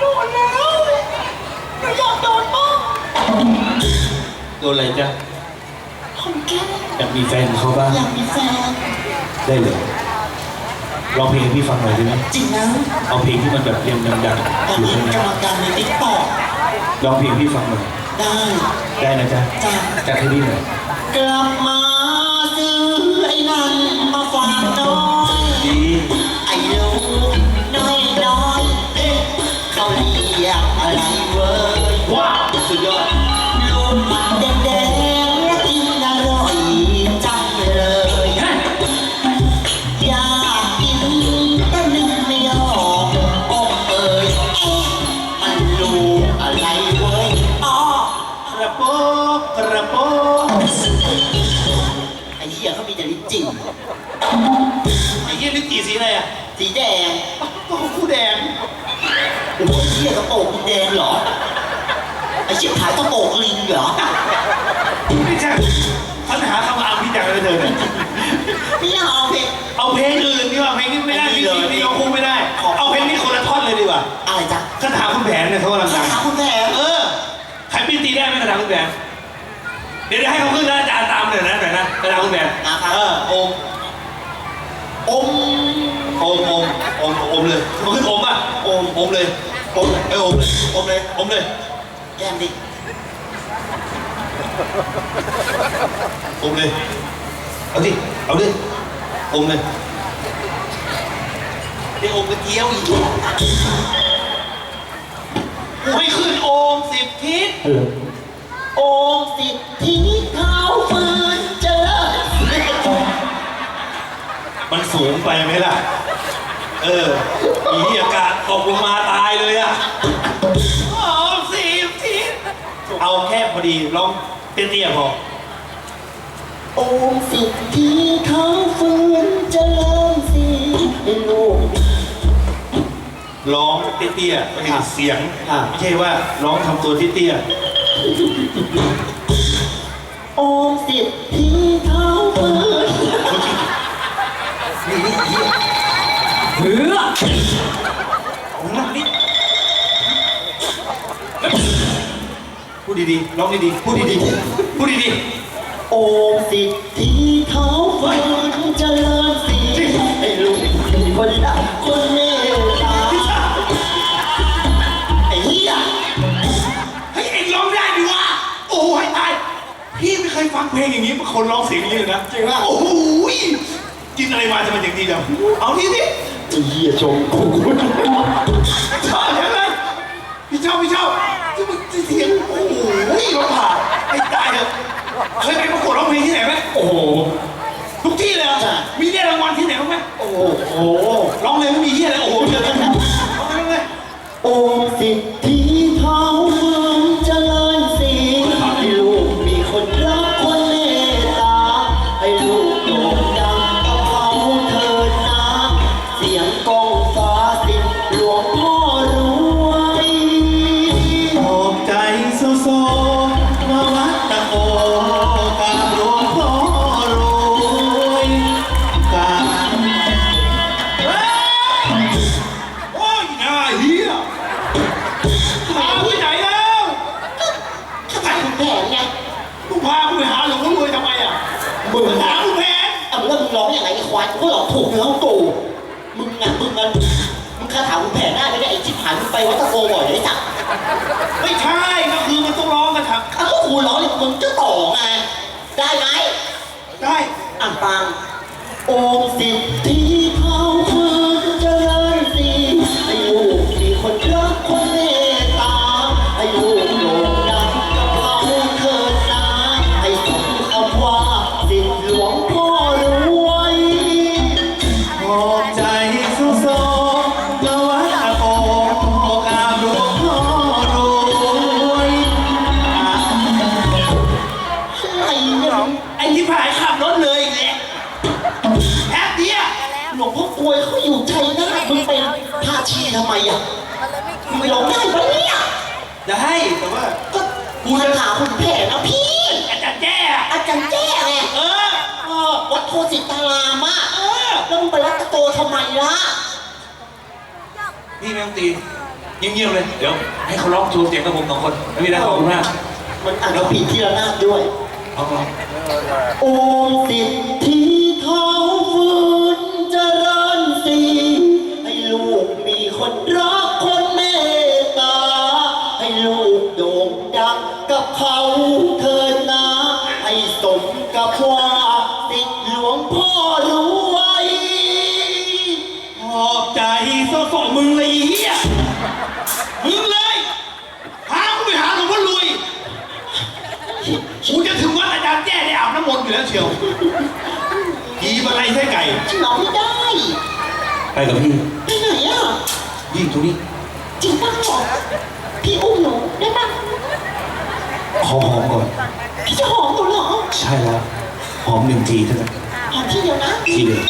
โดนแล้วหนูอยากโดนบ้างโดนอะไรจ๊ะคนแก่อยากมีแฟนเขาบ้างอยากมีแฟน ได้เลยร้องเพลงให้พี่ฟังหน่อยได้ไหมจริงนะเอาเพลงที่มันแบบเพลงดังตอนๆอยู่นี้ข้างหกรน้ารมการในติ๊กต็อกร้องเพลงให้พี่ฟังหน่อยได้ได้นะจ๊ะจ้ะจัดให้พี่หน่อย กลับมา โอ้โหเหี้ยกระโปรงมึงแดงเหรอ ไอ้เชี่ยขายกระโปรงลิงเหรอไม่ใช่ปัญหาคำอามพี่จังเลยเธอเนี่ยไม่เอาเพลงเอาเพลงอื่นดีกว่าเพลงนี้ไม่ได้ไม่พี่เลยพี่เอาคู่ไม่ได้ขอเอาเพลงนี้คนละท่อนเลยดีกว่าอะไรจ๊ะคาถาคุณแผนเนี่ยเขากำลังดังถามคุณแผนเออใครพี่ตีได้ไหมคาถาคุณแผนเดี๋ยวเดี๋ยวให้เขาขึ้นนะอาจารย์ตามเลยนะหน่อยนะคาถาคุณแผนนะครับเออโอมอมโอมโอมโอมโอมเลยมันขึ้นโอมอะโอมโอมเลยโอมเออโอมเลยโอมเลยโอมเลย แก้มดิโอมเลย เอาดิ เอาดิโอมเลยเดี๋ยวโอมกระเจียวอีกกูให้ขึ้นโอมสิบทิศโอมสิทธิเท้าฟืนเจริญมันสูงไปไหมล่ะ เอออีอากาศตกลงมาตายเลยอะโอ้สิบทิศเอาแค่พอดีลองเตี้ยๆพอโอมสิทธิเท้าฟืนเจริญสีลูกร้องเตี้ยๆไม่ใช่เสียงครับไม่ใช่ว่าร้องทำตัวเตี้ยโอมสิทธิเท้าฟืนๆ เหือของมันนี่พูดดีๆร้องดีๆพูดดีๆพูดดีโอมสิทธิเท้าฟืนเจริญสีให้ลูกคนรักคนเมตตาไอ้เหี้ยๆให้ยเอ็งร้องได้ดิวะโอ้ยตายพี่ไม่เคยฟังเพลงอย่างนี้เป็นคนร้องเสียงอย่างนี้เลยนะจริงป่ะโอ้โหกินอะไรมาจะมาอย่างนี้เดียวเอานี่ดิไอ้เหี้ยชมกูชอบใช่ไหมพี่ชอบพี่ชอบที่มึงเสียงโอ้โหร้องผ่านไอ้ตายเถอะเคยไปประกวดร้องเพลงที่ไหนไหมโอ้โหทุกที่เลยเหรอมีได้รางวัลที่ไหนบ้างไหมโอ้โหร้องเลยไม่มีเฮียอะไรโอ้โหเยวเดี๋ยวเดี๋ยวร้องเพลงเลยโอมสิทธิ มึงหาคุณแต่เอาแล้วมึงร้องอย่างไรไอ้ควายกูก็ร้องถูกเนื้อของกูมึงอะมึงมันมึงคาถาคุณแผนหน้าไหมเนี่ยไอ้ชิบหายมึงไปวัดตะโกบ่อยเลยได้จักไม่ใช่ก็คือมันต้องร้องกันครับอ้าวก็กูร้องเนี่ยมึงจะต่อไงได้ไหมได้อ่านฟังโอมสิทธิ อกลวยเขาอยู่ชัยนาทมึงเป็นพาชีทำไมอะมึงไปร้องได้ปะเนี่ยได้ แต่ว่าก็กูจะถามคุณแผนนะพี่ อาจารย์แจ้อะอาจารย์แจ้ไงเออเออวัดโพสิตารามอะเออแล้วมึงไปรักตะโกทำไมล่ะพี่ไม่ต้องตีเงียบๆเลย เดี๋ยว ให้เขาร้องโชว์เสียงกับผมสองคนไม่มีได้ขอบคุณมากมันอาจจะผิดที่ระนาดด้วยเอาเอาโอมสิทธิ กับเขาเถิดนะ ให้สมกับว่าสิทธิหลวงพ่อรวยขอบใจโซโซมึงเลยไอ้เฮียมึงเลยพากูไปหาหลวงพ่อรวยกูจะถึงวัดอาจารย์แจ้ได้อาบน้ำมนต์อยู่แล้วเชียวกีบอะไรไส้ไก่ ฉันนอนไม่ได้ ไปกับพี่ ไปไหนอะพี่ตรงนี้ จริงป่ะหรอพี่อุ้มหนูได้ป่ะ ขอหอมก่อน พี่จะหอมหนูเหรอ ใช่แล้ว หอมหนึ่งทีเท่านั้นหอมทีเดียวนะ ทีเดียว